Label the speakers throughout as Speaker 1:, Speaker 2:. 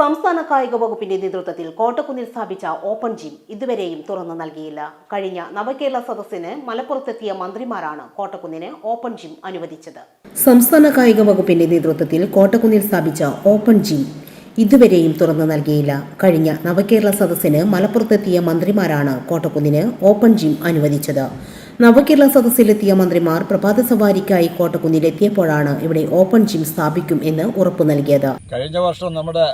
Speaker 1: സംസ്ഥാന കായിക വകുപ്പിന്റെ നേതൃത്വത്തിൽ കോട്ടക്കുന്നിൽ സ്ഥാപിച്ച ഓപ്പൺ ജിം ഇതുവരെയും തുറന്നു നൽകിയില്ല. കഴിഞ്ഞ നവകേരള സദസ്സിന് മലപ്പുറത്തെത്തിയ മന്ത്രിമാരാണ് കോട്ടക്കുന്നിന് ഓപ്പൺ ജിം അനുവദിച്ചത്. സംസ്ഥാന കായിക വകുപ്പിന്റെ നേതൃത്വത്തിൽ കോട്ടക്കുന്നിൽ സ്ഥാപിച്ച ഓപ്പൺ ജിം ഇതുവരെയും തുറന്നു നൽകിയില്ല. കഴിഞ്ഞ നവകേരള സദസ്സിന് മലപ്പുറത്തെത്തിയ മന്ത്രിമാരാണ് കോട്ടക്കുന്നിന് ഓപ്പൺ ജിം അനുവദിച്ചത്. നവകേരള സദസ്സിലെത്തിയ മന്ത്രിമാർ പ്രഭാത സവാരിക്കായി കോട്ടക്കുന്നിലെത്തിയപ്പോഴാണ് ഇവിടെ ഓപ്പൺ ജിം സ്ഥാപിക്കും എന്ന് ഉറപ്പു നൽകിയത്.
Speaker 2: കഴിഞ്ഞ വർഷം നമ്മുടെ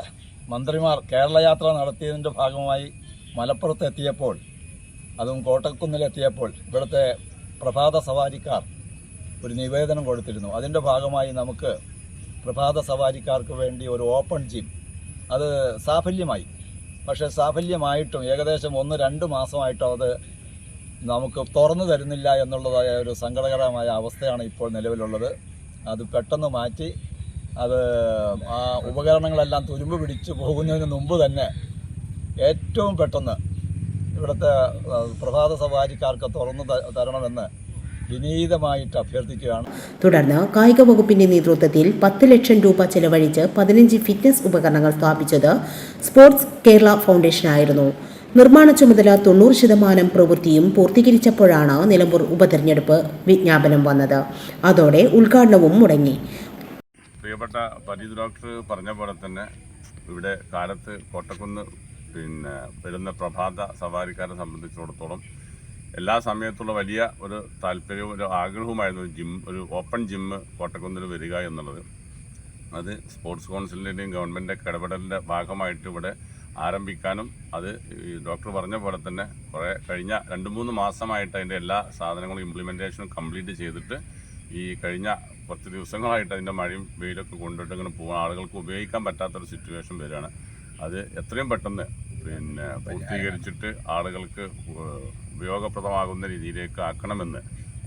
Speaker 2: മന്ത്രിമാർ കേരള യാത്ര നടത്തിയതിന്റെ ഭാഗമായി മലപ്പുറത്ത് എത്തിയപ്പോൾ അതും കോട്ടക്കുന്നിലെത്തിയപ്പോൾ ഇവിടുത്തെ പ്രഭാത സവാരിക്കാർ ഒരു നിവേദനം കൊടുത്തിരുന്നു. അതിന്റെ ഭാഗമായി നമുക്ക് പ്രഭാത സവാരിക്കാർക്ക് വേണ്ടി ഒരു ഓപ്പൺ ജിം. അത് സാഫല്യമായി. പക്ഷേ സാഫല്യമായിട്ടും ഏകദേശം ഒന്ന് രണ്ട് മാസമായിട്ടും അത് നമുക്ക് തുറന്നു തരുന്നില്ല എന്നുള്ളതായ ഒരു സങ്കടകരമായ അവസ്ഥയാണ് ഇപ്പോൾ നിലവിലുള്ളത്. അത് പെട്ടെന്ന് മാറ്റി അത് ആ ഉപകരണങ്ങളെല്ലാം തുരുമ്പ് പിടിച്ചു പോകുന്നതിന് മുമ്പ് തന്നെ ഏറ്റവും പെട്ടെന്ന് ഇവിടുത്തെ പ്രഭാത സവാരിക്കാർക്ക് തുറന്നു തരണമെന്ന് വിനീതമായിട്ട് അഭ്യർത്ഥിക്കുകയാണ്.
Speaker 1: തുടർന്ന് കായിക വകുപ്പിന്റെ നേതൃത്വത്തിൽ പത്ത് ലക്ഷം രൂപ ചെലവഴിച്ച് പതിനഞ്ച് ഫിറ്റ്നസ് ഉപകരണങ്ങൾ സ്ഥാപിച്ചത് സ്പോർട്സ് കേരള ഫൗണ്ടേഷനായിരുന്നു നിർമ്മാണ ചുമതല തൊണ്ണൂറ് ശതമാനം പ്രവൃത്തിയും പൂർത്തീകരിച്ചപ്പോഴാണ് നിലമ്പൂർ ഉപതെരഞ്ഞെടുപ്പ് വിജ്ഞാപനം വന്നത്. അതോടെ ഉദ്ഘാടനവും മുടങ്ങി.
Speaker 3: പ്രിയപ്പെട്ട പരീത് ഡോക്ടർ പറഞ്ഞ പോലെ തന്നെ ഇവിടെ കാലത്ത് കോട്ടക്കുന്ന് പിന്നെ വരുന്ന പ്രഭാത സവാരിക്കാരെ സംബന്ധിച്ചിടത്തോളം എല്ലാ സമയത്തുള്ള വലിയ ഒരു താല്പര്യവും ഒരു ആഗ്രഹവുമായിരുന്നു ജിം ഒരു ഓപ്പൺ ജിമ്മ് കോട്ടക്കുന്നിൽ വരിക എന്നുള്ളത്. അത് സ്പോർട്സ് കൗൺസിലിന്റെയും ഗവൺമെന്റിന്റെ ഇടപെടലിന്റെ ഭാഗമായിട്ട് ഇവിടെ ആരംഭിക്കാനും അത് ഡോക്ടർ പറഞ്ഞ പോലെ തന്നെ കുറേ കഴിഞ്ഞ രണ്ട് മൂന്ന് മാസമായിട്ട് അതിന്റെ എല്ലാ സാധനങ്ങളും ഇംപ്ലിമെന്റേഷനും കംപ്ലീറ്റ് ചെയ്തിട്ട് ഈ കഴിഞ്ഞ കുറച്ച് ദിവസങ്ങളായിട്ട് അതിന്റെ മഴയും വെയിലൊക്കെ കൊണ്ടിട്ട് ഇങ്ങനെ പോകുന്ന ആളുകൾക്ക് ഉപയോഗിക്കാൻ പറ്റാത്തൊരു സിറ്റുവേഷൻ വരികയാണ്. അത് എത്രയും പെട്ടെന്ന് പിന്നെ പൂർത്തീകരിച്ചിട്ട് ആളുകൾക്ക് ഉപ- ഉപയോഗപ്രദമാകുന്ന രീതിയിലേക്ക് ആക്കണമെന്ന്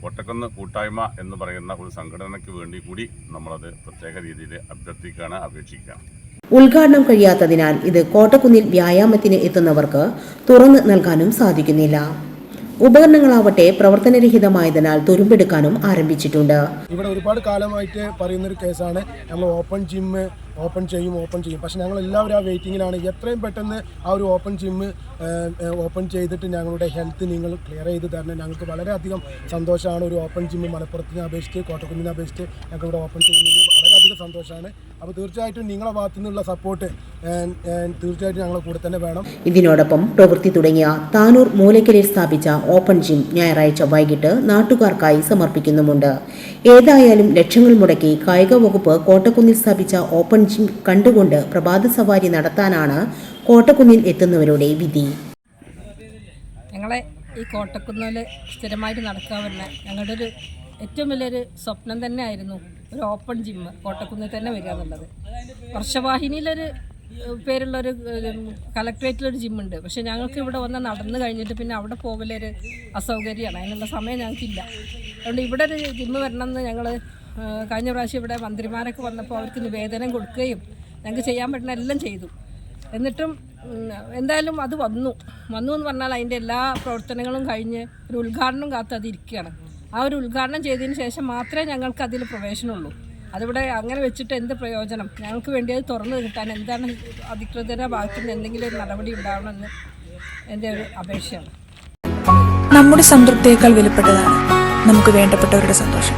Speaker 3: കോട്ടക്കുന്ന് കൂട്ടായ്മ എന്ന് പറയുന്ന ഒരു സംഘടനയ്ക്ക് വേണ്ടി കൂടി നമ്മളത് പ്രത്യേക രീതിയിൽ അഭ്യർത്ഥിക്കുകയാണ് അപേക്ഷിക്കുകയാണ്.
Speaker 1: ഉദ്ഘാടനം കഴിയാത്തതിനാൽ ഇത് കോട്ടക്കുന്നിൽ വ്യായാമത്തിന് എത്തുന്നവർക്ക് തുറന്നു നൽകാനും സാധിക്കുന്നില്ല. ഉപകരണങ്ങളാവട്ടെ പ്രവർത്തനരഹിതമായതിനാൽ തുരുമ്പെടുക്കാനും ആരംഭിച്ചിട്ടുണ്ട്.
Speaker 4: ഇവിടെ ഒരുപാട് കാലമായിട്ട് പറയുന്നൊരു കേസാണ്. നമ്മൾ ഓപ്പൺ ജിമ്മ് ഓപ്പൺ ചെയ്യും ഓപ്പൺ ചെയ്യും. പക്ഷേ ഞങ്ങൾ എല്ലാവരും ആ വെയിറ്റിങ്ങിലാണ്. എത്രയും പെട്ടെന്ന് ആ ഒരു ഓപ്പൺ ജിമ്മ് ഓപ്പൺ ചെയ്തിട്ട് ഞങ്ങളുടെ ഹെൽത്ത് നിങ്ങൾ ക്ലിയർ ചെയ്ത് തരണം. ഞങ്ങൾക്ക് വളരെയധികം സന്തോഷമാണ് ഒരു ഓപ്പൺ ജിമ്മ് മലപ്പുറത്തിനെ അപേക്ഷിച്ച് കോട്ടക്കുന്നിനെ അപേക്ഷിച്ച് ഇവിടെ ഓപ്പൺ ചെയ്യുന്നതിൽ വളരെയധികം സന്തോഷമാണ്. അപ്പോൾ തീർച്ചയായിട്ടും നിങ്ങളെ ഭാഗത്തു നിന്നുള്ള സപ്പോർട്ട് തീർച്ചയായിട്ടും ഞങ്ങളുടെ കൂടെ തന്നെ വേണം.
Speaker 1: ഇതിനോടൊപ്പം പ്രവൃത്തി തുടങ്ങിയ താനൂർ മൂലക്കലിൽ സ്ഥാപിച്ച ഓപ്പൺ ജിം ഞായറാഴ്ച വൈകിട്ട് നാട്ടുകാർക്കായി സമർപ്പിക്കുന്നുമുണ്ട്. ഏതായാലും ലക്ഷങ്ങൾ മുടക്കി കായിക വകുപ്പ് കോട്ടക്കുന്നിൽ സ്ഥാപിച്ച ഓപ്പൺ കണ്ടുകൊണ്ട് പ്രഭാത സവാരി നടത്താനാണ് കോട്ടക്കുന്നിൽ എത്തുന്നവരുടെ വിധി.
Speaker 5: ഞങ്ങളെ ഈ കോട്ടക്കുന്നിൽ സ്ഥിരമായിട്ട് നടക്കാൻ വരുന്ന ഞങ്ങളുടെ ഒരു ഏറ്റവും വലിയൊരു സ്വപ്നം തന്നെ ആയിരുന്നു ഒരു ഓപ്പൺ ജിമ്മ് കോട്ടക്കുന്നിൽ തന്നെ വരിക എന്നുള്ളത്. വർഷവാഹിനിയിലൊരു ഏഹ്, പേരുള്ളൊരു ഒരു ജിമ്മുണ്ട് പക്ഷേ ഞങ്ങൾക്ക് ഇവിടെ വന്ന് നടന്ന് കഴിഞ്ഞിട്ട് പിന്നെ അവിടെ പോകലൊരു അസൗകര്യമാണ്. അതിനുള്ള സമയം ഞങ്ങൾക്കില്ല. അതുകൊണ്ട് ഇവിടെ ഒരു ജിമ്മ് വരണമെന്ന് ഞങ്ങൾ കഴിഞ്ഞ പ്രാവശ്യം ഇവിടെ മന്ത്രിമാരൊക്കെ വന്നപ്പോൾ അവർക്ക് നിവേദനം കൊടുക്കുകയും ഞങ്ങൾക്ക് ചെയ്യാൻ പറ്റുന്ന എല്ലാം ചെയ്തു. എന്നിട്ടും എന്തായാലും അത് വന്നു. വന്നു എന്ന് പറഞ്ഞാൽ അതിന്റെ എല്ലാ പ്രവർത്തനങ്ങളും കഴിഞ്ഞ് ഒരു ഉദ്ഘാടനം കാത്ത് അത് ഇരിക്കുകയാണ് ആ ഒരു ഉദ്ഘാടനം ചെയ്തതിന് ശേഷം മാത്രമേ ഞങ്ങൾക്ക് അതിൽ പ്രവേശനമുള്ളൂ. അതിവിടെ അങ്ങനെ വെച്ചിട്ട് എന്ത് പ്രയോജനം? ഞങ്ങൾക്ക് വേണ്ടി അത് തുറന്നു കിട്ടാൻ എന്താണ് അധികൃതരുടെ ഭാഗത്തു നിന്ന് എന്തെങ്കിലും ഒരു നടപടി ഉണ്ടാവണമെന്ന് എന്റെ ഒരു അപേക്ഷയാണ്.
Speaker 6: നമ്മുടെ സംതൃപ്തിയേക്കാൾ വിലപ്പെട്ടതാണ് നമുക്ക് വേണ്ടപ്പെട്ടവരുടെ സന്തോഷം.